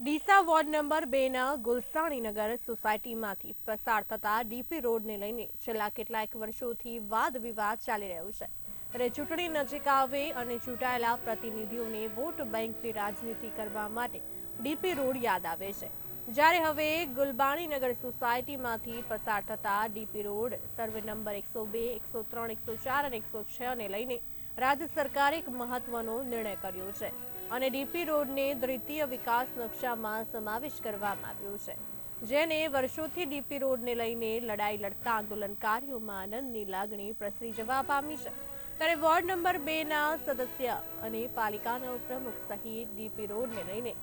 Deesa ward number બેના ગુલસાણીનગર સોસાયટીમાંથી પસાર થતા ડીપી રોડને લઈને છેલ્લા કેટલાક વર્ષોથી વાદ વિવાદ ચાલી રહ્યો છે. ત્યારે ચૂંટણી નજીક આવે અને ચૂંટાયેલા પ્રતિનિધિઓને વોટ બેંકની રાજનીતિ કરવા માટે ડીપી રોડ યાદ આવે છે. જ્યારે હવે ગુલબાણીનગર સોસાયટીમાંથી પસાર થતા ડીપી રોડ સર્વે નંબર એકસો બે, એકસો ત્રણ, એકસો ચાર અને એકસો છ ને લઈને રાજ્ય સરકારે એક મહત્વનો નિર્ણય કર્યો છે. અને ડીપી રોડને દ્વિતીય વિકાસ નકશામાં સમાવેશ કરવામાં આવ્યો છે, જેને વર્ષોથી ડીપી રોડને લઈને લડાઈ લડતા આંદોલનકારીઓમાં આનંદની લાગણી પ્રસરી જવા પામી છે. ત્યારે વોર્ડ નંબર બે ના સદસ્ય અને પાલિકાના ઉપપ્રમુખ સહિત ડીપી રોડને લઈને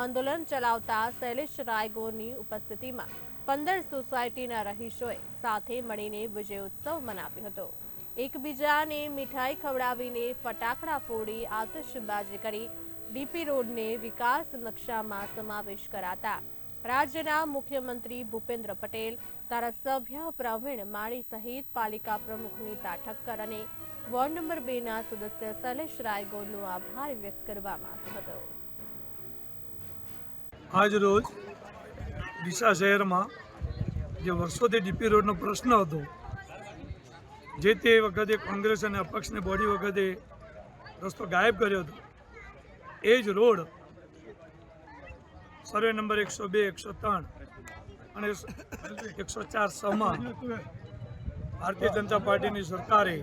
આંદોલન ચલાવતા શૈલેષ રાયગોરની ઉપસ્થિતિમાં પંદર સોસાયટીના રહીશોએ સાથે મળીને વિજયોત્સવ મનાવ્યો હતો. એકબીજાને મીઠાઈ ખવડાવીને ફટાકડા ફોડી આતશબાજી કરી ડીપી રોડને વિકાસ નકશામાં સમાવેશ કરાતા. રાજ્યના મુખ્યમંત્રી ભૂપેન્દ્ર પટેલ, ધારાસભ્ય પ્રવીણ માળી સહિત પાલિકા પ્રમુખ નીતા ઠક્કર અને વોર્ડ નંબર બે ના સદસ્ય શૈલેષ રાયગોરનો આભાર વ્યક્ત કરવામાં આવ્યો હતો. આજ રોજ ડીસા શહેરમાં જે વર્ષોથી ડીપી રોડનો પ્રશ્ન હતો જે તે વખતે કોંગ્રેસ અને અપક્ષને બોડી વખતે રસ્તો ગાયબ કર્યો હતો, એ જ રોડ સર્વે નંબર એકસો બે, એકસો ત્રણ અને એકસો ચાર છમાં ભારતીય જનતા પાર્ટીની સરકારે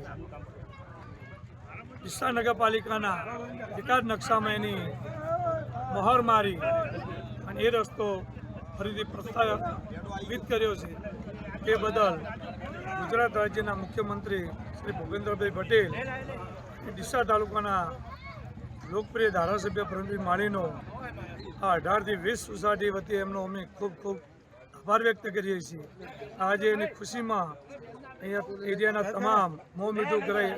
ડીસા નગરપાલિકાના વિકાસ નકશામાં એની મહોર મારી અને એ રસ્તો ફરીથી પ્રસ્થાપિત કર્યો છે. તે બદલ ગુજરાત રાજ્યના મુખ્યમંત્રી શ્રી ભૂપેન્દ્રભાઈ પટેલ ડીસા તાલુકાના લોકપ્રિય ધારાસભ્ય પ્રવીણ માળીનો આ અઢારથી વીસ સોસાયટી વતી એમનો અમે ખૂબ ખૂબ આભાર વ્યક્ત કરીએ છીએ. આજે એની ખુશીમાં અહીંયા એરિયાના તમામ મોં મીઠું કરાઈ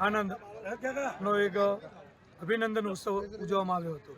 આનંદનો એક અભિનંદન ઉત્સવ ઉજવવામાં આવ્યો હતો.